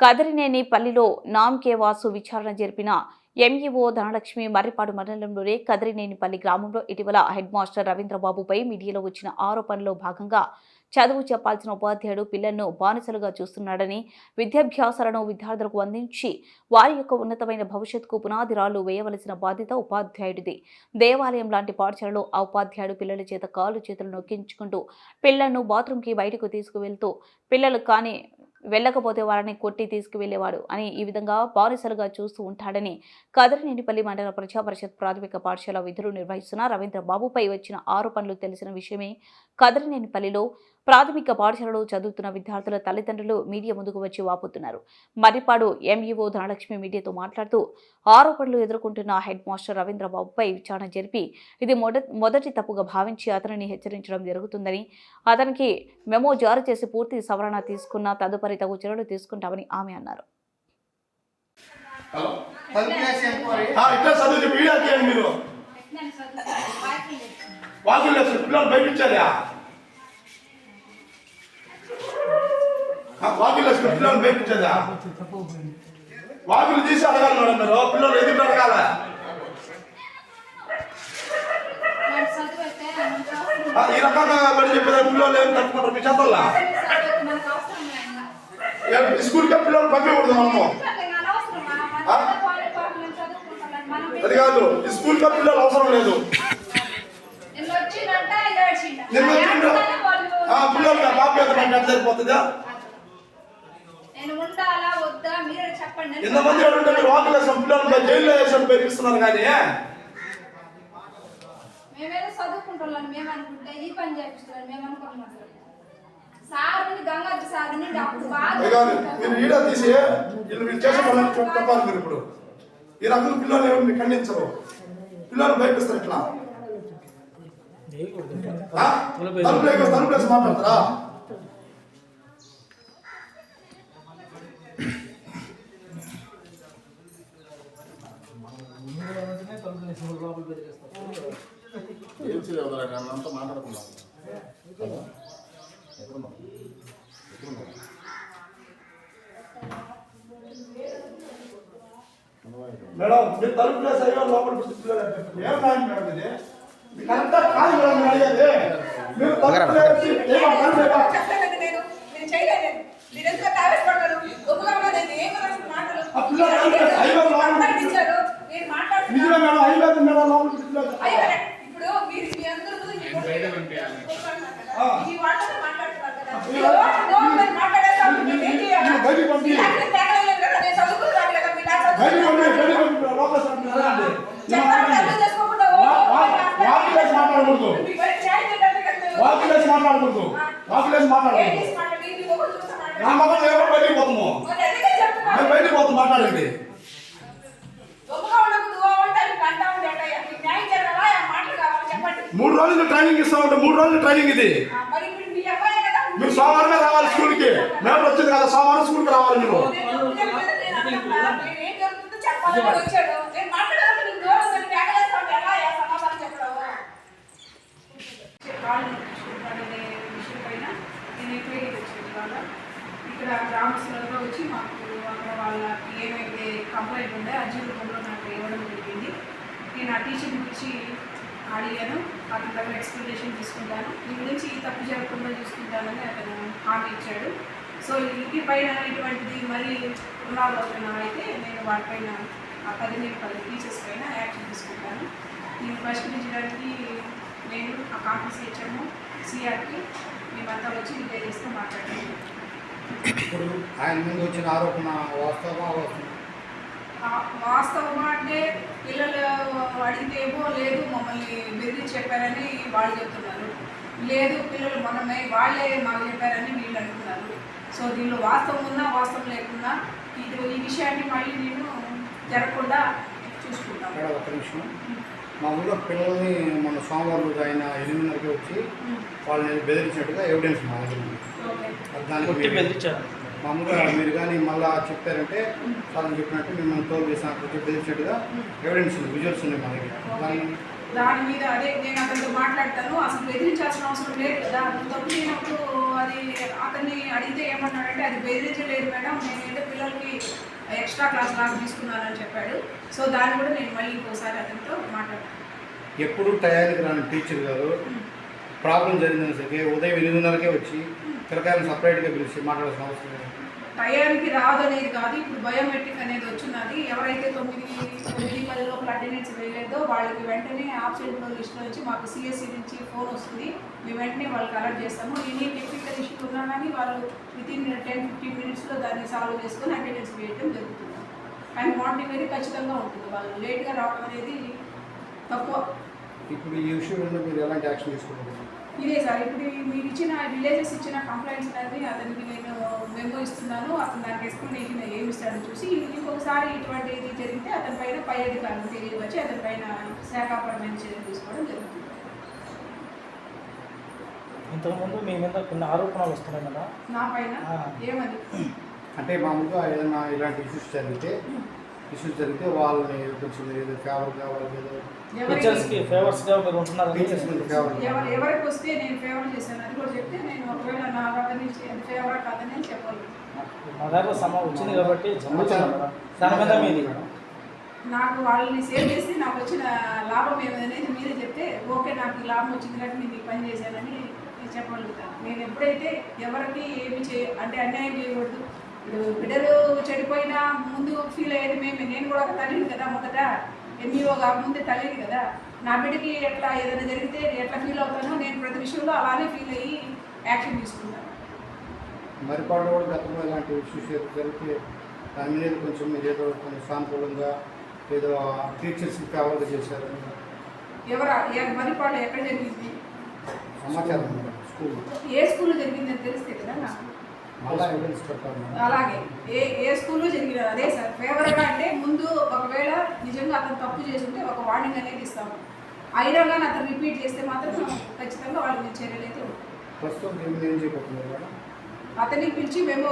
కదిరినేని పల్లిలో నామ్కే వాసు విచారణ జరిపిన ఎంఈఓ ధనలక్ష్మి మర్రిపాడు మండలంలోని కదిరినేనిపల్లి గ్రామంలో ఇటీవల హెడ్ మాస్టర్ రవీంద్రబాబుపై మీడియాలో వచ్చిన ఆరోపణలో భాగంగా చదువు చెప్పాల్సిన ఉపాధ్యాయుడు పిల్లలను బానిసలుగా చూస్తున్నాడని విద్యాభ్యాసాలను విద్యార్థులకు అందించి వారి యొక్క ఉన్నతమైన భవిష్యత్తుకు పునాదిరాళ్ళు వేయవలసిన బాధ్యత ఉపాధ్యాయుడిది. దేవాలయం లాంటి పాఠశాలలో ఆ ఉపాధ్యాయుడు పిల్లల చేత కాళ్ళు చేతులు నొక్కించుకుంటూ పిల్లలను బాత్రూంకి బయటకు తీసుకువెళ్తూ పిల్లలు కానీ వెళ్ళకపోతే వారిని కొట్టి తీసుకువెళ్ళేవాడు అని ఈ విధంగా బానిసలుగా చూస్తూ ఉంటాడని కదిరినేనిపల్లి మండల ప్రజాపరిషత్ ప్రాథమిక పాఠశాల విధులు నిర్వహిస్తున్న రవీంద్రబాబుపై వచ్చిన ఆరోపణలు తెలిసిన విషయమే కదిరినేనిపల్లిలో ప్రాథమిక పాఠశాలలో చదువుతున్న విద్యార్థుల తల్లిదండ్రులు మీడియా ముందుకు వచ్చి వాపోతున్నారు. మర్రిపాడు ఎంఈఓ ధనలక్ష్మి మీడియాతో మాట్లాడుతూ ఆరోపణలు ఎదుర్కొంటున్న హెడ్ మాస్టర్ రవీంద్ర బాబుపై విచారణ జరిపి ఇది మొద మొదటి తప్పుగా భావించి అతనిని హెచ్చరించడం జరుగుతుందని అతనికి మెమో జారీ చేసి పూర్తి సవరణ తీసుకున్న తదుపరి తగు చర్యలు తీసుకుంటామని ఆమె అన్నారు. హలో? పల్పిఎస్ పిల్లలు భయపించారా వాకులు పిల్లలు భయపించదా వాకిలు తీసి అడగాలి మేడం మీరు. పిల్లలు ఎదురు అడగాల? ఈ రకంగా మరి చెప్పేదా? పిల్లలు ఏం తట్టుకుంటారు? మీ చేతల్లా? స్కూల్కి పిల్లలు పంపించకూడదు మనము. అది కాదు ఈ స్కూల్కి పిల్లలు అవసరం లేదు నిన్న వచ్చిండ్రు ఆ, ఎంత సరిపోతుందా? నేను ఉండాలా వద్దా మీరే చెప్పండి ఎంతమంది మీరు వాకులు వేసిన పిల్లలు జైల్లో వేసిన పేపిస్తున్నారు కానీ. మేమేదో చదువుకుంటున్నాం మేము అనుకుంటే ఈ పని చేపిస్తున్నాం మేము అనుకుంటున్నాం. సారుని గంగాధర సారుని డాక్టర్ బాగా అది కాదు మీరు తీసి వీళ్ళు చేసే ఇప్పుడు. ఈ రకం పిల్లలు ఏమి ఖండించరు? పిల్లలు భయపిస్తారు ఇట్లా తలుపులు వేసి మాట్లాడతారా? ఏం అంతా మాట్లాడుకున్నాం మేడం మీరు తలుపు ప్లేస్ అయ్యో లోపల పిల్లలు ఏం న్యాయం మేడం ఇది? మీకు అంతా కాదు మేడం మీరు అడిగేది. మీరు తలుపు ప్లేసి ఏమో తలుపు లేక చెప్పలేదండి నేను నేను చేయలేదు మీరు ఎందుకు ఆవేశపడ్డారు గొప్పగా ఉన్నది ఏం అసలు మాటలు ఆ పిల్లలు అడిగారు, అయ్యో లోపల మాట్లాడించారు నేను నిజమే మాట్లాడుతున్నాను మేడం అయిపోయింది అయ్యో ఇప్పుడు మీరు మీ అందరూ ఈ ఈ వాళ్ళతో మాట్లాడుతున్నారు కదా. మాట్లాడకూడదు. మీకు బయట న్యాయం చేయాలి కదా మీరు. వాకిలు వేసి మాట్లాడకూడదు. వాకిలు వేసి ఏం మాట్లాడకూడదు నా. మగం ఎవరు బయటికి పోతాము? బయటికి పోతాం మాట్లాడండి గొప్పగా ఉండకు, దువ్వా ఉంటారు, మీకు అంటా ఉండే అట్టయ్య. మీకు న్యాయం జరగాలా? ఆ మాటలు కావాలి చెప్పండి. మూడు రోజులు ట్రైనింగ్ ఇస్తామంటే మూడు రోజులు ట్రైనింగ్ ఇది. మరి సోమవారమే రావాలి స్కూల్కి మేము వచ్చింది కదా సోమవారం స్కూల్కి రావాలి మీరు. ఇక్కడ గ్రామస్తులంతా వచ్చి మాకు అక్కడ వాళ్ళకి ఏమైతే కంప్లైంట్ ఉందో అర్జీ రూపంలో నాకు ఇవ్వడం జరిగింది. నేను ఆ టీచర్ గురించి అడిగాను అతని దగ్గర ఎక్స్ప్లెనేషన్ తీసుకుంటాను. ఈ గురించి ఈ తప్పు జరగకుండా చూసుకుంటానని అతను హామీ ఇచ్చాడు. సో ఇంటి పైన ఇటువంటిది మరి పునరాలోచన అయితే నేను వాటిపైన ఆ పదిహేను పది టీచర్స్ పైన యాక్షన్ తీసుకుంటాను. దీన్ని పరిష్కరించడానికి నేను ఆ కాంగ్రెస్ హెచ్ఎం సిఆర్కి మేమంతా వచ్చి విజయ్ చేస్తే మాట్లాడాను ఇప్పుడు ఆయన ముందు వచ్చిన ఆరోపణ వాస్తవమా వస్తుంది వాస్తవమా అంటే పిల్లలు అడిగితే ఏమో లేదు మమ్మల్ని బెదిరించి చెప్పారని వాళ్ళు చెప్తున్నారు. లేదు పిల్లలు మనమే వాళ్ళే మాకు చెప్పారని వీళ్ళు అంటున్నారు సో దీనిలో వాస్తవం ఉన్నా వాస్తవం లేకున్నా ఇది ఈ విషయాన్ని మళ్ళీ నేను జరగకుండా చూసుకుంటాను. ఒక నిమిషం. మామూలుగా పిల్లల్ని మన సోమవారం ఆయన ఎనిమిదిన్నరకి వచ్చి వాళ్ళని బెదిరించినట్టుగా ఎవిడెన్స్ మా దగ్గర ఉంది. దానికి మామూలుగా మీరు కానీ మళ్ళా చెప్పారంటే వాళ్ళని చెప్పినట్టు మిమ్మల్ని తోలు చేసినట్టు బెదిరించినట్టుగా ఎవిడెన్స్ ఉంది విజువల్స్ ఉన్నాయి మా దగ్గర. దాని మీద అదే నేను అతనితో మాట్లాడతాను. అసలు బెదిరించాల్సిన అవసరం లేదు. కదా తప్పు చేయనప్పుడు అది అతన్ని అడిగితే ఏమన్నాడంటే అది బెదిరించలేదు మేడం. నేను పిల్లలు పిల్లలకి ఎక్స్ట్రా క్లాస్ లాగా తీసుకున్నానని చెప్పాడు. సో దాన్ని కూడా నేను మళ్ళీ ఇంకోసారి అతనితో మాట్లాడాను ఎప్పుడు టయానికి రాని టీచర్ గారు ప్రాబ్లం జరిగిందని సరికి ఉదయం ఎనిమిదిన్నరకే వచ్చి పిల్లకాయలను సపరేట్గా పిలిచి మాట్లాడాల్సిన అవసరం లేదు. టయానికి రాదు అనేది కాదు ఇప్పుడు బయోమెట్రిక్ అనేది వచ్చినది. ఎవరైతే తొమ్మిది తొమ్మిది పది లోపల అటెండెన్స్ వేయలేదో వాళ్ళకి వెంటనే ఆబ్సెంట్ లిస్ట్లో నుంచి మాకు సిఎస్సి నుంచి ఫోన్ వస్తుంది. మేము వెంటనే వాళ్ళకి అలర్ట్ చేస్తాము. ఎనీ టెక్నికల్ ఇష్యూ ఉన్నా కానీ వాళ్ళు వితిన్ టెన్ ఫిఫ్టీన్ మినిట్స్లో దాన్ని సాల్వ్ చేసుకొని అటెండెన్స్ వేయడం జరుగుతుంది. కానీ మార్నింగ్ అనేది ఖచ్చితంగా ఉంటుంది. వాళ్ళు లేట్గా రావడం అనేది తక్కువ. ఇప్పుడు ఈ విషయం మీద మీరు ఎలాంటి యాక్షన్ తీసుకుంటారు? ఇదే సార్ ఇప్పుడు మీరు ఇచ్చిన విలేజెస్ ఇచ్చిన కంప్లైంట్స్ అనేది అతనికి నేను మెమో ఇస్తున్నాను అతను దానికి ఎక్స్ప్లెనేషన్ ఏమి ఇస్తాడో చూసి ఇంకొకసారి ఇటువంటి ఇది జరిగితే అతని పైన పై అధికారులు తెలియవచ్చి అతని పైన శాఖాపరమైన చర్యలు తీసుకోవడం జరుగుతుంది. ఇంతకుముందు మీ మీద కొన్ని ఆరోపణలు వస్తున్నాయి కదా నా పైన. ఏమది? అంటే మామూలుగా ఏదైనా ఇలాంటి ఇష్యూస్ జరిగితే ఇష్యూస్ జరిగితే వాళ్ళని కొంచెం ఏదో ఫేవర్ కావాలి ఏదో టీచర్స్కి ఫేవర్స్గా మీరు ఉంటున్నారు టీచర్స్ మీద ఫేవర్ ఎవరు ఎవరికి వస్తే నేను ఫేవర్ చేశాను అది కూడా చెప్తే నేను ఒకవేళ నా అతని ఫేవర్ కాదని చెప్పాలి మా దగ్గర సమయం వచ్చింది కాబట్టి. దాని మీద మీది. నాకు వాళ్ళని సేవ్ చేసి నాకు వచ్చిన లాభం ఏమనేది మీరే చెప్తే ఓకే నాకు ఈ లాభం వచ్చింది కాబట్టి నేను ఈ పని చేశానని నేను చెప్పగలుగుతాను. నేను ఎప్పుడైతే ఎవరికి ఏమి చే అంటే అన్యాయం చేయకూడదు బిడ్డలు చెడిపోయినా ముందు ఫీల్ అయ్యేది మేము. నేను కూడా తల్లిని కదా మొదట. ఎంఈఓ ముందే తల్లిని కదా. నా బిడ్డకి ఎట్లా ఏదైనా జరిగితే ఎట్లా ఫీల్ అవుతానో నేను ప్రతి విషయంలో అలానే ఫీల్ అయ్యి యాక్షన్ తీసుకుంటాను. మరిపాడు కూడా గతంలో ఇలాంటి ఇష్యూస్ జరిగితే దాని మీద కొంచెం మీరు ఏదో కొంచెం సానుకూలంగా ఏదో టీచర్స్కి ఫేవర్గా చేశారు. ఎవరు మరిపాడు ఎక్కడ జరిగింది? సమాచారం స్కూల్ ఏ స్కూల్లో జరిగిందని తెలిస్తే కదా అలాగే. ఏ ఏ స్కూల్లో జరిగిన అదే సార్ ఫేవర్గా అంటే ముందు ఒకవేళ నిజంగా అతను తప్పు చేస్తుంటే ఒక వార్నింగ్ అనేది ఇస్తాము అయినా కానీ అతను రిపీట్ చేస్తే మాత్రం ఖచ్చితంగా వాళ్ళ మీద చర్యలు అయితే ఉంటాయి అతన్ని పిలిచి మేము